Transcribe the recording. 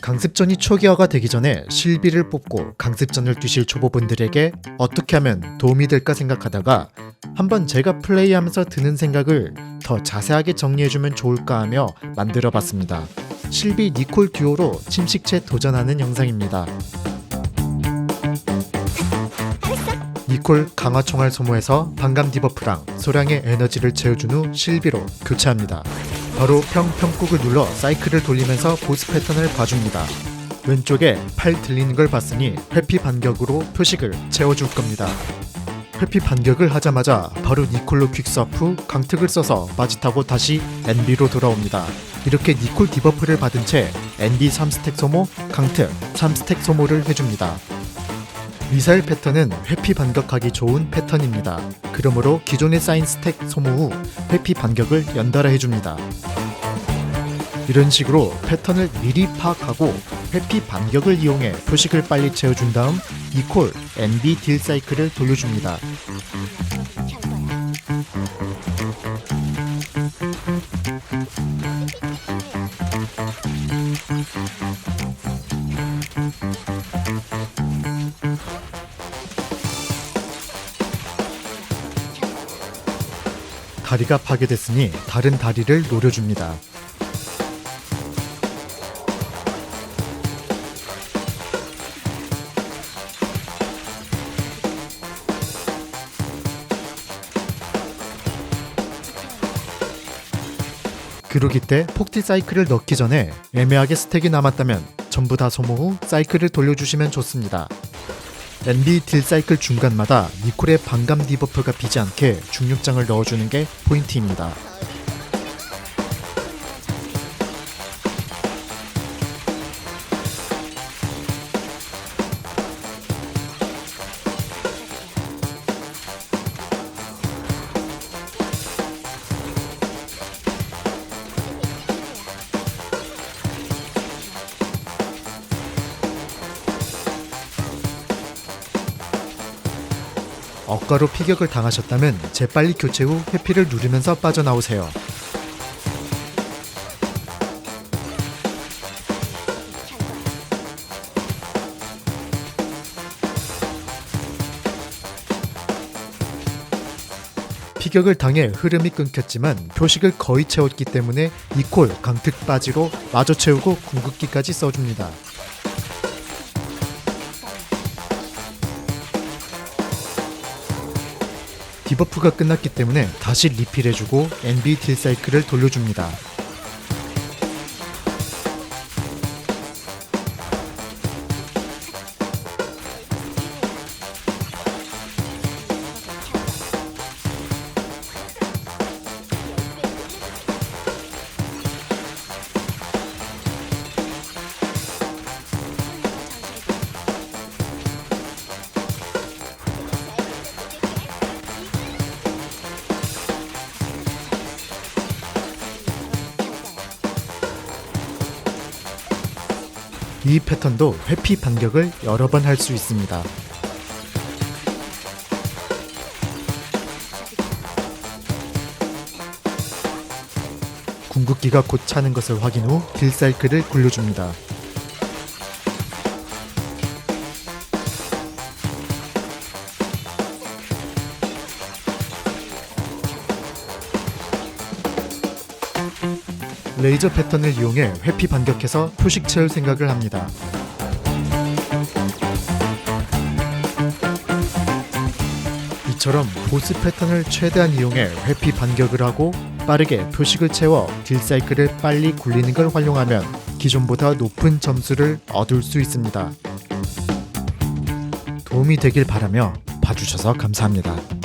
강습전이 초기화가 되기 전에 실비를 뽑고 강습전을 뛰실 초보분들에게 어떻게 하면 도움이 될까 생각하다가 한번 제가 플레이하면서 드는 생각을 더 자세하게 정리해주면 좋을까 하며 만들어 봤습니다. 실비 니콜 듀오로 침식체 도전하는 영상입니다. 니콜 강화 총알 소모해서 반감 디버프랑 소량의 에너지를 채워준 후 실비로 교체합니다. 바로 평평꾹을 눌러 사이클을 돌리면서 보스 패턴을 봐줍니다. 왼쪽에 팔 들리는 걸 봤으니 회피 반격으로 표식을 채워줄 겁니다. 회피 반격을 하자마자 바로 니콜로 퀵스업 후 강특을 써서 마짓하고 다시 NB로 돌아옵니다. 이렇게 니콜 디버프를 받은 채 NB 3스택 소모, 강특 3스택 소모를 해줍니다. 미사일 패턴은 회피 반격하기 좋은 패턴입니다. 그러므로 기존의 쌓인 스택 소모 후 회피 반격을 연달아 해줍니다. 이런 식으로 패턴을 미리 파악하고 회피 반격을 이용해 표식을 빨리 채워준 다음 이콜 NB 딜 사이클을 돌려줍니다. 다리가 파괴됐으니 다른 다리를 노려줍니다. 그러기 때 폭티 사이클을 넣기 전에 애매하게 스택이 남았다면 전부 다 소모 후 사이클을 돌려주시면 좋습니다. NB 딜 사이클 중간마다 니콜의 반감 디버프가 비지 않게 중력장을 넣어주는 게 포인트입니다. 억가로 피격을 당하셨다면 재빨리 교체 후 회피를 누르면서 빠져나오세요. 피격을 당해 흐름이 끊겼지만 표식을 거의 채웠기 때문에 이콜 강특 빠지로 마저 채우고 궁극기까지 써줍니다. 디버프가 끝났기 때문에 다시 리필해주고 NB 딜 사이클을 돌려줍니다. 이 패턴도 회피 반격을 여러 번 할 수 있습니다. 궁극기가 곧 차는 것을 확인 후 딜사이클을 굴려줍니다. 레이저 패턴을 이용해 회피 반격해서 표식 채울 생각을 합니다. 이처럼 보스 패턴을 최대한 이용해 회피 반격을 하고 빠르게 표식을 채워 딜 사이클을 빨리 굴리는 걸 활용하면 기존보다 높은 점수를 얻을 수 있습니다. 도움이 되길 바라며 봐주셔서 감사합니다.